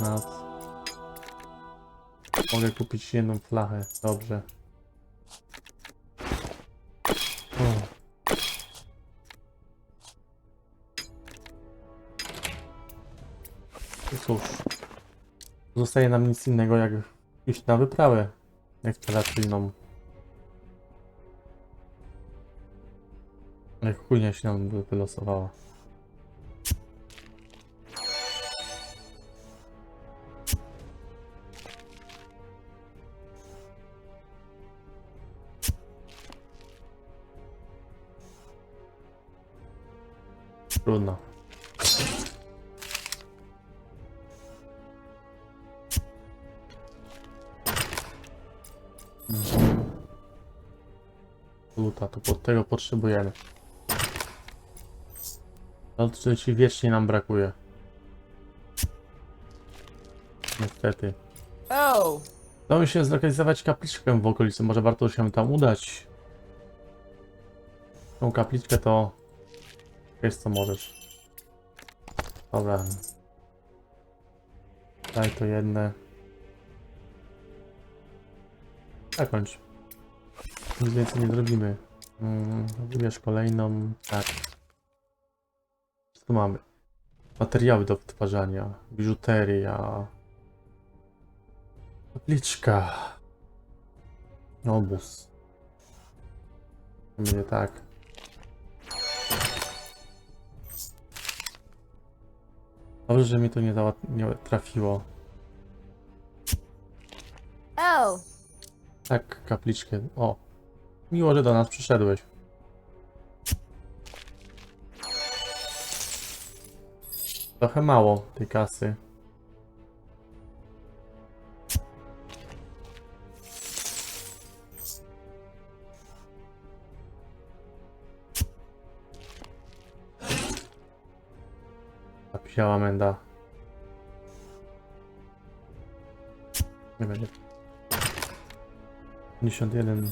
nas. Mogę kupić jedną flachę, dobrze. O. No Cóż, zostaje nam nic innego jak iść na wyprawę eksploracyjną. Jak chujnia się nam wy- wylosowała. Trudno. Luta, to pod tego potrzebujemy. Ci wiecznie nam brakuje. Niestety. Oh, Udało mi się zlokalizować kapliczkę w okolicy. Może warto się tam udać. Tą kapliczkę to... Jest co możesz. Dobra. Daj to jedne. Zakończ. Nic więcej nie zrobimy. Mm, wybierz kolejną. Tak. Co tu mamy? Materiały do wytwarzania. Biżuteria. Kapliczka. Obóz. Będzie tak. Dobrze, że mi to nie, załat- nie trafiło. oh, Tak, kapliczkę. O. Miło, że do nas przyszedłeś. Trochę mało tej kasy. Zapisiała menda. Nie będzie. 51.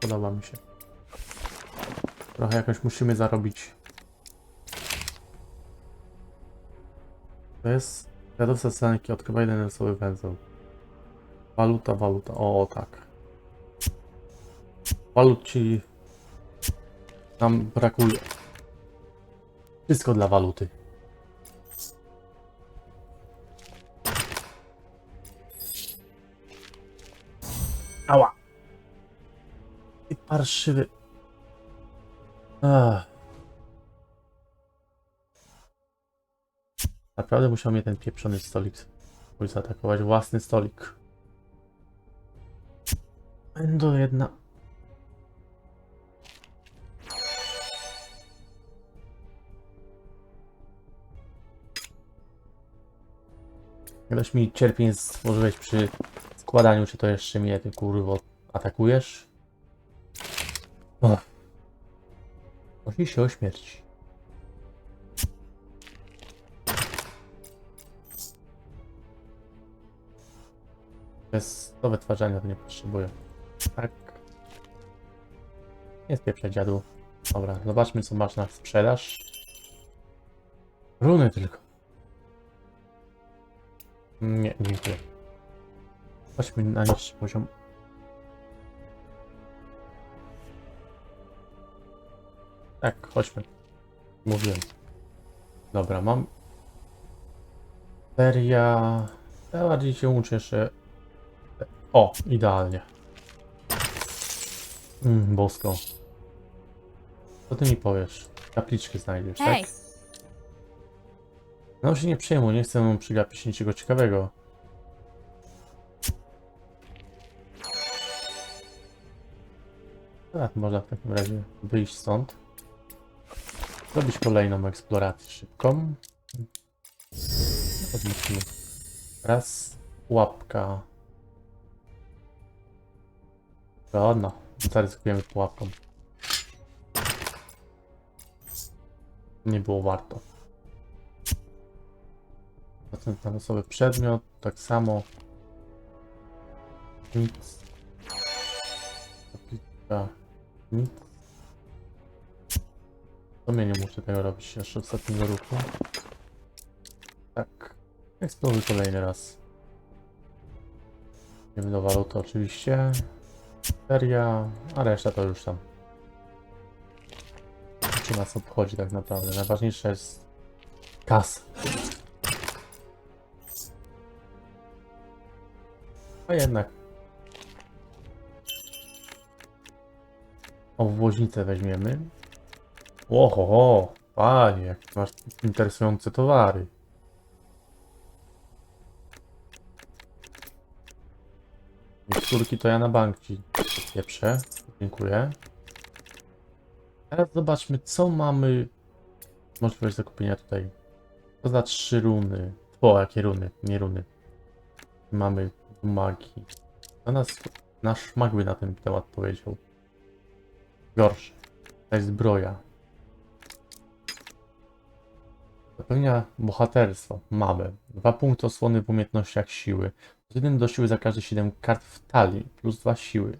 Podoba mi się. Trochę jakoś musimy zarobić. To jest wiadowca scenki odkrywa jeden losowy węzeł. Waluta, waluta. O, o tak. Walut ci nam brakuje. Wszystko dla waluty. Parszywy. Ach. Naprawdę musiał mnie ten pieprzony stolik mój zaatakować. Własny stolik. Będą jedna. Ileś mi cierpień stworzyłeś przy składaniu, czy to jeszcze mnie, ty kurwo, atakujesz? Och. Prosi się o śmierć. Bez do wytwarzania to nie potrzebuję. Tak. Nie spieprzaj dziadu. Dobra, zobaczmy co masz na sprzedaż. Runy tylko. Nie, dziękuję. Chodźmy na niższy poziom. Tak, chodźmy. Mówiłem. Dobra, mam. Seria. Bardziej się uczę jeszcze. O, idealnie. Mm, bosko. Co ty mi powiesz? Kapliczki znajdziesz, hey, tak? No się nie przejmuj, nie chcę mu przygapić niczego ciekawego. Tak, można w takim razie wyjść stąd. Zrobić kolejną eksplorację szybką. Odliczmy. Raz, łapka. Ładno, zaryzykujemy pułapką. Nie było warto. Procent na losowy przedmiot, tak samo. Nic. Nic. To mnie nie muszę tego robić jeszcze ostatniego ruchu. Tak. Eksploruj kolejny raz. Idziemy do waluty oczywiście. Seria, a reszta to już tam. Czy nas obchodzi tak naprawdę? Najważniejsza jest kasa. A jednak. Obwoźnicę weźmiemy. Oho, panie, jak masz interesujące towary. Miksturki to ja na bank ci pieprzę. Dziękuję. Teraz zobaczmy, co mamy. Możliwość zakupienia tutaj. To za trzy runy. O, jakie runy? Nie runy. Mamy magii. To nas, nasz mag by na ten temat powiedział. Gorsze. To jest zbroja. Zapewnia bohaterstwo. Mamy. Dwa punkty osłony w umiejętnościach siły. Plus jeden do siły za każde 7 kart w talii. Plus dwa siły.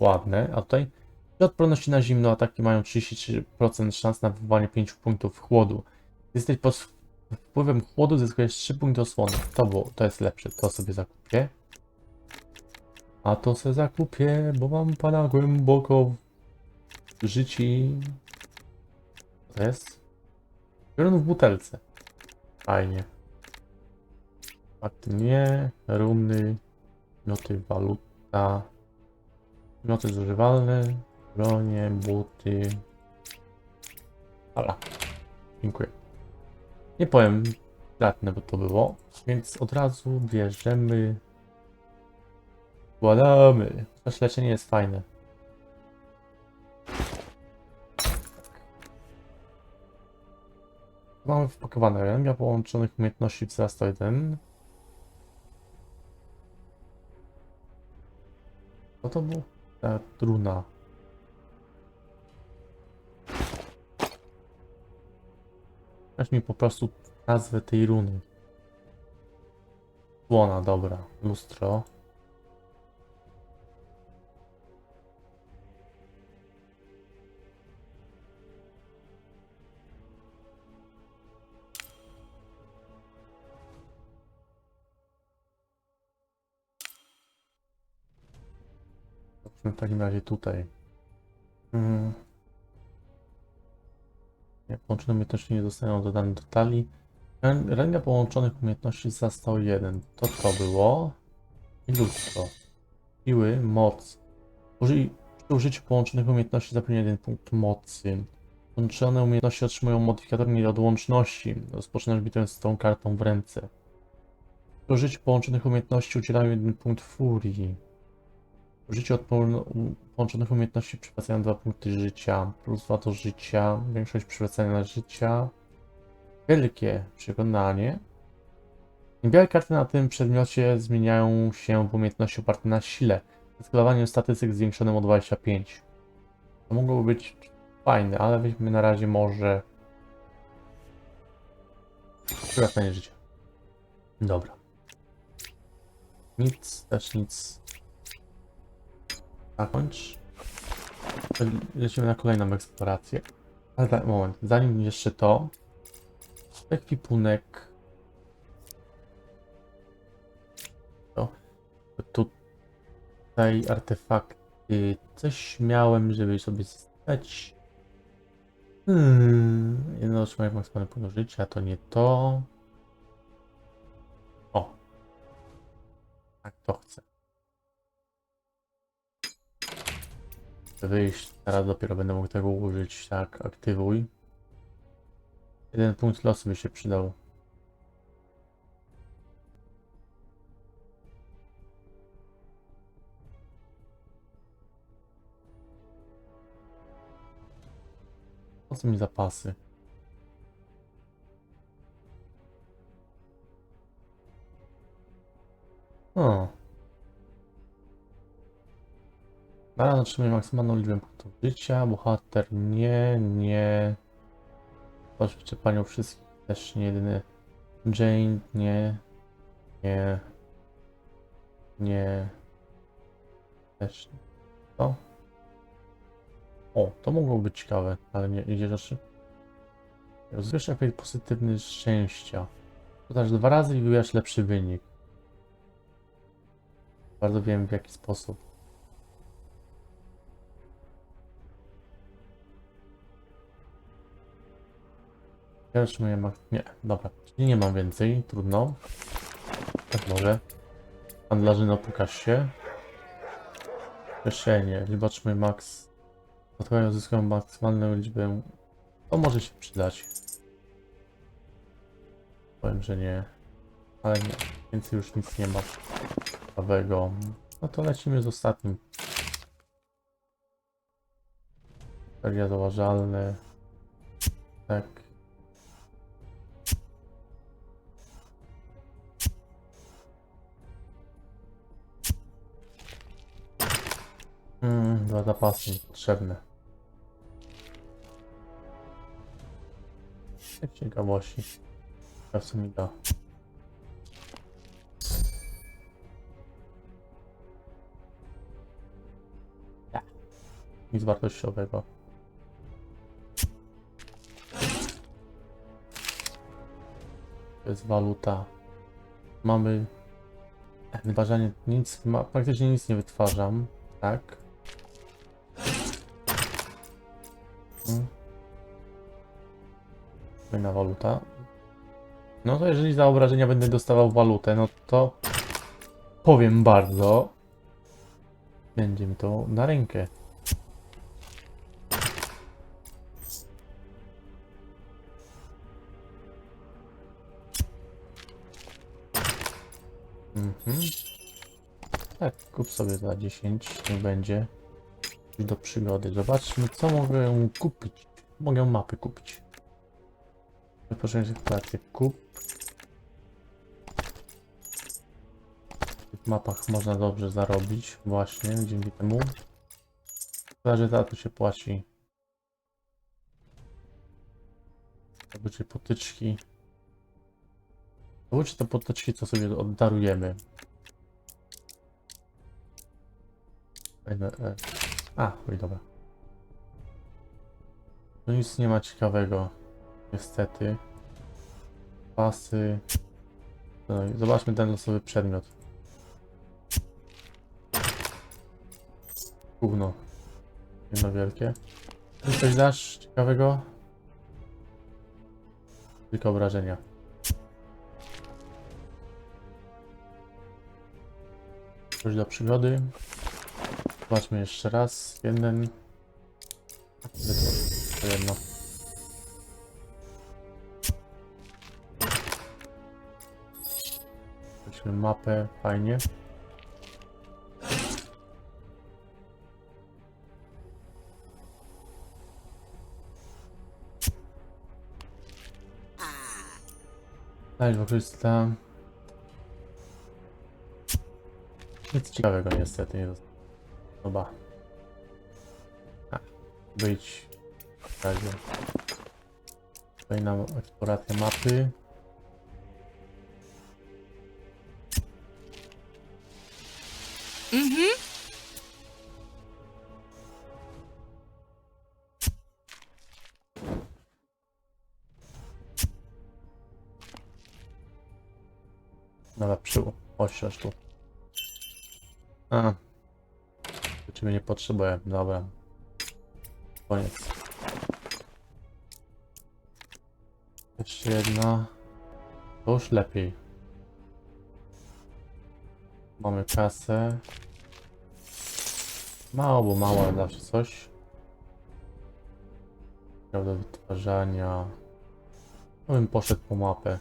Ładne. A tutaj przy odporności na zimno ataki mają 33% szans na wywołanie 5 punktów chłodu. Jesteś pod wpływem chłodu, zyskujesz 3 punkty osłony. To było, to jest lepsze. To sobie zakupię. A to se zakupię, bo mam pana głęboko w życi. Co to jest? Piorun w butelce. Fajnie. Fakty nie. Runy. Mioty waluta. Mioty zużywalne. Bronie, buty. Ala. Dziękuję. Nie powiem, stratne by to było, więc od razu bierzemy. Władamy. Też leczenie jest fajne. Mamy wpakowane ręka połączonych umiejętności wzrasta 1. Co to było? Ta truna. Weź mi po prostu nazwę tej runy. Słona, dobra. Lustro. W takim razie tutaj. Mm. Nie, połączone umiejętności nie zostają dodane do talii. Ranga połączonych umiejętności został jeden. To to było. I lustro. Siły, moc. Użyj, przy użyciu połączonych umiejętności zapewnia jeden punkt mocy. Połączone umiejętności otrzymują modyfikator nieodłączności. Rozpoczynasz bitwę z tą kartą w ręce. Przy użyciu połączonych umiejętności udzielają jeden punkt furii. Użycie odpo- u- połączonych umiejętności przywracają dwa punkty życia, plus dwa do życia, większość przywracania życia. Wielkie przekonanie. Białe karty na tym przedmiocie zmieniają się w umiejętności oparte na sile. Skalowanie statystyk zwiększonym o 25. To mogłoby być fajne, ale weźmy na razie może przywracanie życia. Dobra. Nic, też nic. Zakończ. Lecimy na kolejną eksplorację. Ale tak, moment, zanim jeszcze to. Ekwipunek. To. Tutaj artefakty. Coś miałem, żeby sobie stać. Hmm. Jedno otrzymanie maksymalne punkt życia, to nie to. O. Tak, to chcę. Wyjść. Teraz dopiero będę mógł tego użyć. Tak, aktywuj. Jeden punkt losu by się przydał. Po co mi zapasy? O. Baran otrzymuje maksymalną liczbę punktów życia, bohater nie, nie. Proszę wyczerpaniu wszystkich, też nie jedyny. Jane nie, nie, nie, też nie. To? O, to mogło być ciekawe, ale nie idzie rzeczy. Rozwiesz efekt pozytywny szczęścia. Podasz dwa razy i wybierasz lepszy wynik. Bardzo wiem w jaki sposób. Moje ma... Nie, dobra. Czyli nie mam więcej, trudno. Tak może. Handlarzyno, pokaż się. Kieszenie. Zobaczmy max. Dodatkowo uzyskują maksymalną liczbę. To może się przydać. Powiem, że nie. Ale nie. Więcej już nic nie ma ciekawego. No to lecimy z ostatnim. Feria zauważalne. Tak. Mm, dwa zapasy potrzebne. Ciekawości. Ja w sumie da. Nic wartościowego. To jest waluta. Mamy wyważanie nic, ma, praktycznie nic nie wytwarzam, tak? Fajna waluta. No to jeżeli za obrażenia będę dostawał walutę, no to powiem bardzo. Będzie mi to na rękę. Mhm. Tak, kup sobie za 10, nie będzie. Do przygody. Zobaczmy, co mogę kupić. Mogę mapy kupić. Wypocząć eksplorację. Kup. W mapach można dobrze zarobić. Właśnie, dzięki temu. Chyba, że za to się płaci. Zdobycie potyczki. Zdobycie to potyczki, co sobie oddarujemy. E. A, oj, dobra. Tu nic nie ma ciekawego. Niestety. Pasy. No zobaczmy ten losowy przedmiot. Gówno. Jedno wielkie. Coś dasz ciekawego? Tylko obrażenia. Coś do przygody. Zobaczmy jeszcze raz. Jeden. To jedno. Weźmy mapę, fajnie. Daj, wykorzysta. Nic ciekawego niestety nie. Chyba. Być w razie. Kolejna eksploracja mapy. Dobra, przyłóż. Oścież tu. A. Do ciebie nie potrzebuję. Dobra. Koniec. Jeszcze jedna. To już lepiej. Mamy kasę. Mało, bo mało, ale zawsze coś. Do wytwarzania. No bym poszedł po mapę.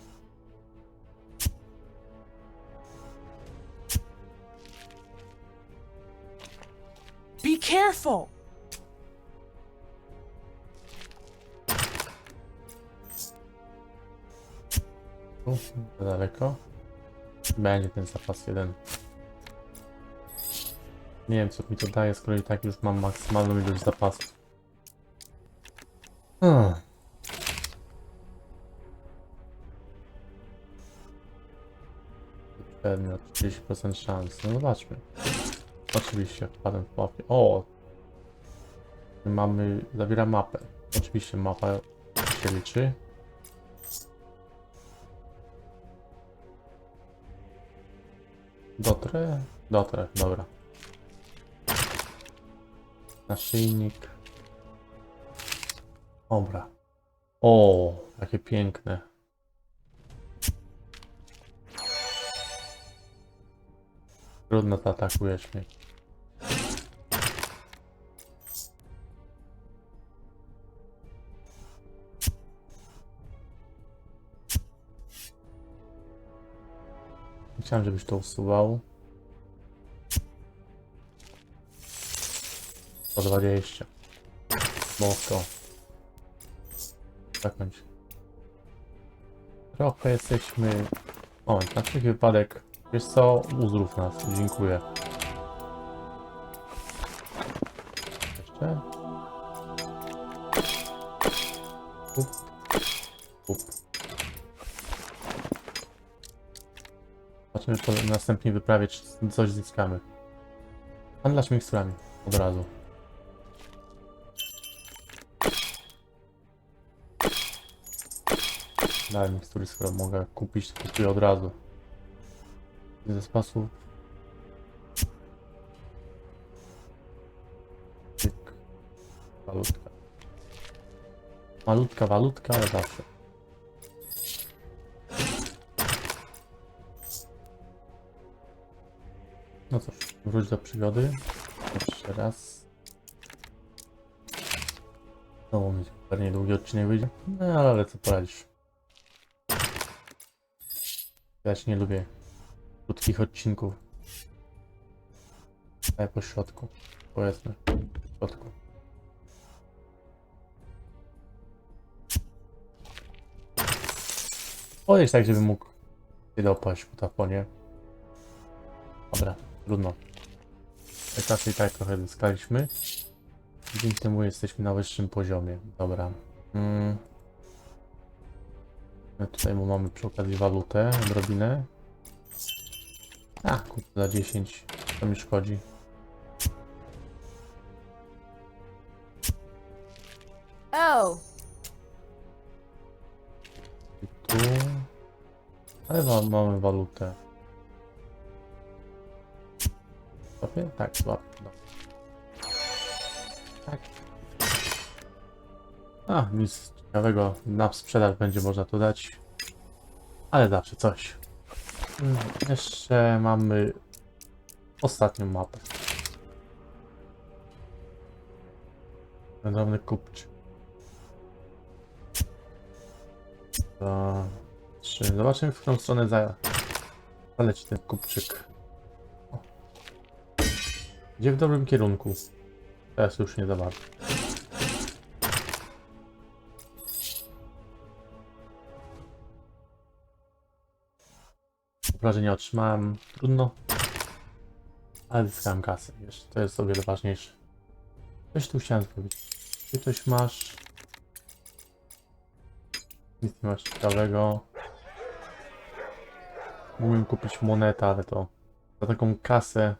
Be careful! Tu, za daleko. Będzie ten zapas jeden. Nie wiem co mi to daje, skoro i tak już mam maksymalną ilość zapasów. Hmm. Przedmiot, 30% szans. No zobaczmy. Oczywiście, wpadłem w mapie. O! Mamy, zawiera mapę. Oczywiście mapa się liczy. Dotrę? Dotrę, dobra. Naszyjnik. Dobra. O, jakie piękne. Trudno to atakujesz mnie. Chciałem, żebyś to usuwał. 120. Mocno. Zakończ. Trochę jesteśmy... Moment, na wszelki wypadek. Wiesz co? Uzdrów nas. Dziękuję. Jeszcze? Up. Up. Zobaczymy po następnej wyprawie, czy coś zyskamy. Handlarz miksturami. Od razu. Daj mikstury, skoro mogę kupić, to kupuję od razu. Ze spasu. Tyk. Walutka. Malutka walutka, ale zawsze. No cóż, wróć do przygody. Jeszcze raz. Znowu mi pewnie długi odcinek wyjdzie. No ale co poradzisz. Się nie lubię krótkich odcinków. Daj po środku. Powiedzmy. W środku. Podejdź tak, żebym mógł dopaść po taponie. Dobra, trudno. Etapy i tak trochę zyskaliśmy. Dzięki temu jesteśmy na wyższym poziomie. Dobra. Mm. Tutaj mu mamy przy okazji walutę, odrobinę. A, kurde, za 10. To mi szkodzi. Oh, I tu. Ale ma, mamy walutę. Złapie? Tak, złapie. No. Tak. A, nic ciekawego na sprzedaż będzie można tu dać. Ale zawsze coś. Mm, Jeszcze mamy ostatnią mapę. Drobny kupczy. Dwa, trzy. Zobaczymy, w którą stronę za... zaleci ten kupczyk. O. Idzie w dobrym kierunku. Teraz już nie za bardzo. Obrażenia otrzymałem. Trudno. Ale zyskałem kasę. Wiesz, to jest o wiele ważniejsze. Coś tu chciałem powiedzieć. Ty coś masz? Nic nie masz ciekawego. Mógłbym kupić monetę, ale to za taką kasę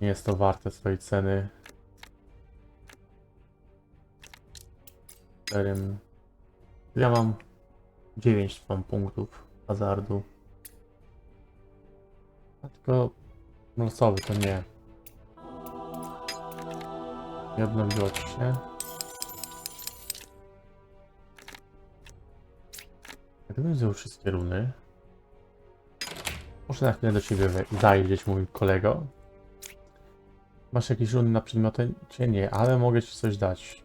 nie jest to warte swojej ceny. Ja mam 9 mam punktów hazardu. A tylko losowy to nie. Nie odnowiło ci się. Gdybym wziął wszystkie runy. Muszę na chwilę do ciebie zajrzeć, mój kolego. Masz jakieś runy na przedmiocie? Nie, ale mogę ci coś dać.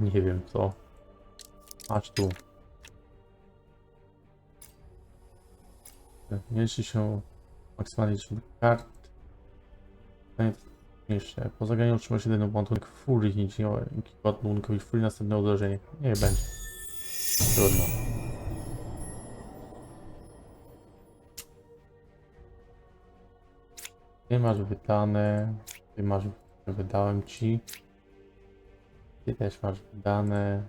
Nie wiem co. Masz tu. Mniejszy się maksymalnie kart. Mniejsze. Po zagraniu otrzymasz jeden ładunek furii, nic nie ładunkowi furii następne uderzenie. Nie będzie. Trudno. Ty masz wydane. Ty masz. Wydałem ci. Ty też masz wydane.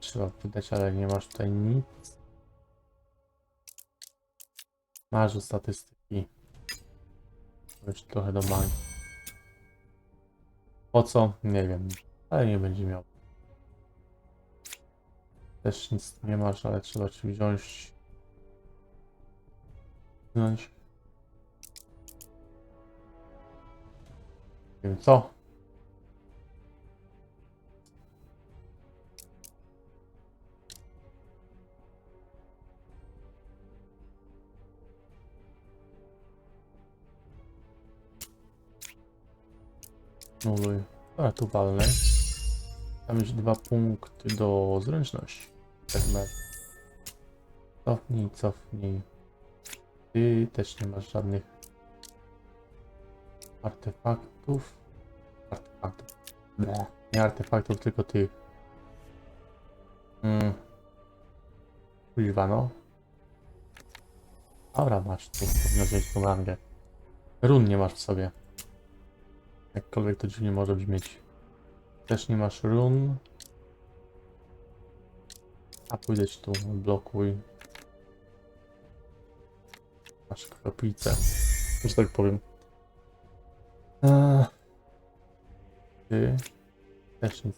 Trzeba wydać, ale nie masz tutaj nic. Masz statystyki. Już trochę do banku. Po co? Nie wiem. Ale nie będzie miał. Też nic nie masz, ale trzeba ci wziąć. wziąć. Nie wiem co. Nuluj. A tu walnę. Tam już dwa punkty do zręczności. Wezmę. Cofnij, cofnij. Ty też nie masz żadnych artefaktów. Artefaktów. Nie artefaktów, tylko tych. Mm. Kuźwa, no. Dobra, masz tu. Wziąć tą rangę. Run nie masz w sobie. Jakkolwiek to dziwnie może brzmieć. Też nie masz run. A pójdę ci tu, blokuj. Masz kroplicę. Że tak powiem. Eee. Ty. Też nic.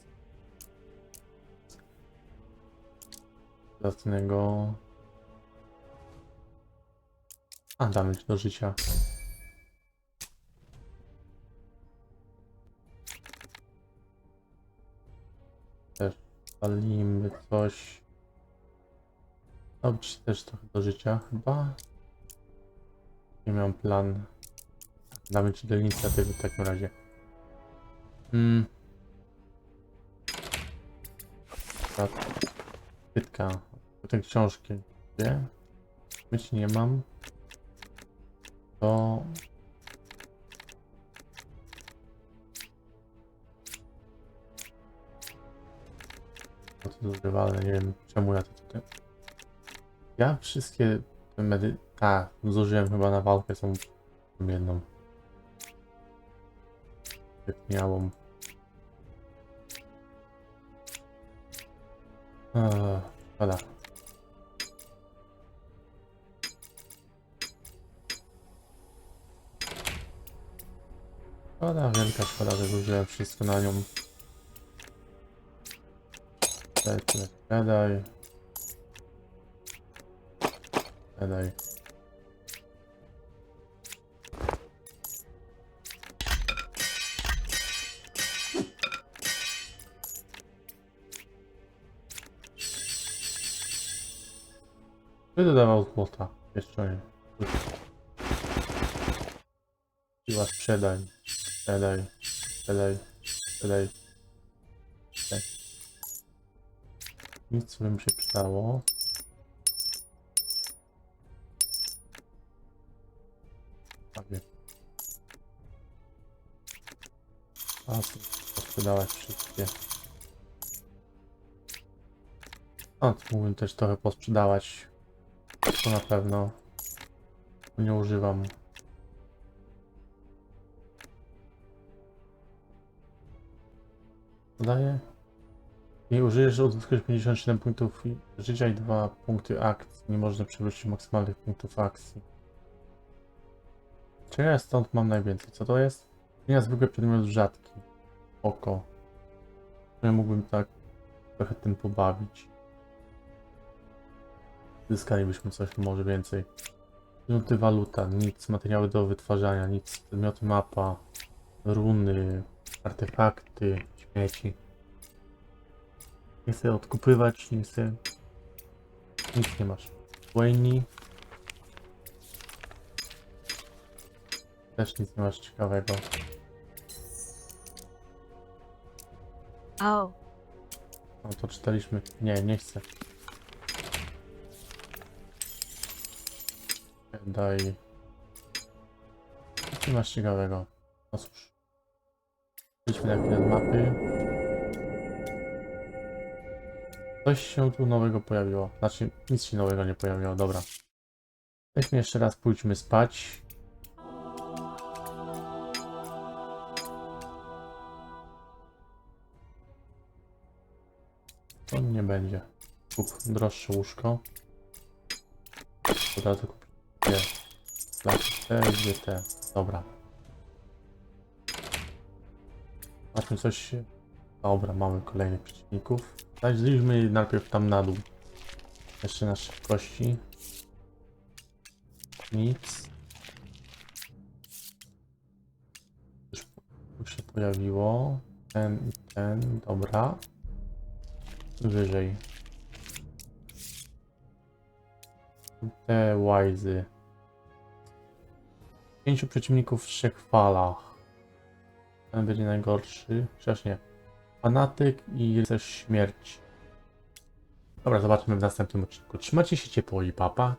Zacnego. A, damy do życia. Też palimy coś. Dobrze, też trochę do życia chyba. Nie mam plan. Damy ci do inicjatywy w takim razie. Hmm. Pytka. Te książki. Gdzie? Być nie mam. To... Zużywalne, nie wiem czemu ja to tutaj... Ja wszystkie te medy... Tak, zużyłem chyba na walkę, są jedną. Miałą. Szkoda. Szkoda, wielka szkoda, że zużyłem wszystko na nią. Daj, daj, daj. Daj. Będę dawał złota. Jeszcze nie. Siła sprzedaj. Sprzedaj. Sprzedaj. Sprzedaj. Tak. Nic by mi się przydało. Prawie. A, tu posprzedawać wszystkie. A, tu mógłbym też trochę posprzedawać. To na pewno. Nie używam. Podaję. Nie użyjesz, odzyskasz 57 punktów i- życia i 2 punkty akcji. Nie można przewrócić maksymalnych punktów akcji. Czego ja stąd mam najwięcej? Co to jest? Nie zwykły przedmiot rzadki. Oko. Ja mógłbym tak trochę tym pobawić. Zyskalibyśmy coś może więcej. Minuty waluta, nic. Materiały do wytwarzania, nic. Przedmioty mapa, runy, artefakty, śmieci. Nie chcę odkupywać, nie chcę... Nic nie masz. Wayne. Też nic nie masz ciekawego. Oh, No to czytaliśmy. Nie, nie chcę. Daj. Co masz ciekawego? No cóż. Idźmy na chwilę z mapy. Coś się tu nowego pojawiło. Znaczy, nic się nowego nie pojawiło, dobra. Weźmy jeszcze raz, pójdźmy spać. To nie będzie. Kup droższe łóżko. Od razu kupię te, dwie te. Dobra. Zobaczmy coś. Dobra, mamy kolejnych przeciwników. Zajrzyjmy najpierw tam na dół. Jeszcze na szybkości. Nic. Już się pojawiło. Ten i ten, dobra. Wyżej. Te łajzy. Pięciu przeciwników w trzech falach. Ten będzie najgorszy. Chociaż nie. Fanatyk i rycerz śmierci. Dobra, zobaczymy w następnym odcinku. Trzymajcie się ciepło i papa.